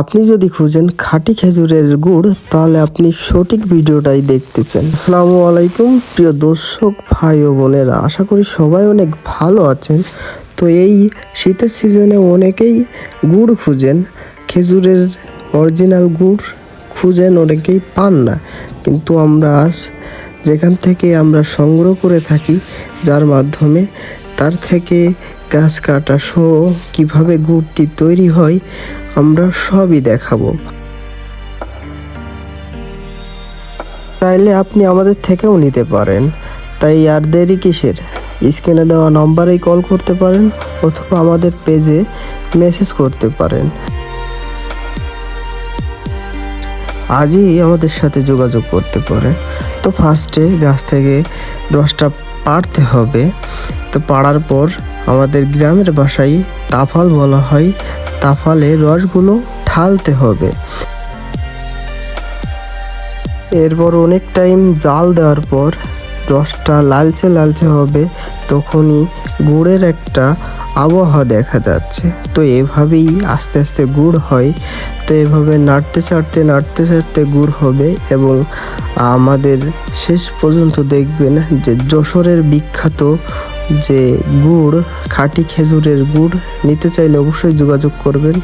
আপনি যদি খুঁজেন খাঁটি খেজুরের গুড়, তাহলে আপনি সঠিক ভিডিওটাই দেখতেছেন। আসসালামু আলাইকুম, প্রিয় দর্শক, ভাই ও বোনেরা। আশা করি সবাই অনেক ভালো আছেন। তো এই শীতের সিজনে অনেকেই গুড় খুঁজেন। খেজুরের অরিজিনাল গুড় খুঁজেন, অনেকেই পান না। কিন্তু আমরা যেখান থেকে আমরা সংগ্রহ করে থাকি, যার মাধ্যমে তার থেকে গাছ কাটা সহ কীভাবে গুড়টি তৈরি হয়, আমরা সবই দেখাবো। চাইলে আপনি আমাদের থেকেও নিতে পারেন। তাই আর দেরি কিসের? স্ক্রিনে দেওয়া নম্বরেই কল করতে পারেন অথবা আমাদের পেজে মেসেজ করতে পারেন। আজই আমাদের সাথে যোগাযোগ করতে পারেন। তো ফার্স্টে গাছ থেকে রসটা পাড়তে হবে, তো পাড়ার পর আমাদের গ্রামের বাসায় তাফাল বলা হয়। তাফালে রসগুলো ঢালতে হবে। এরপর অনেক টাইম জাল দেওয়ার পর রসটা লালচে লালচে হবে, তখনই গুড়ের একটা আবহাওয়া দেখা যাচ্ছে। তো এভাবেই আস্তে আস্তে গুড় হয়। তো এভাবে নাড়তে চাড়তে নাড়তে চাড়তে গুড় হবে এবং আমাদের শেষ পর্যন্ত দেখবেন যে যশোরের বিখ্যাত যে গুড়, খাঁটি খেজুরের গুড়, নিতে চাইলে অবশ্যই যোগাযোগ করবেন।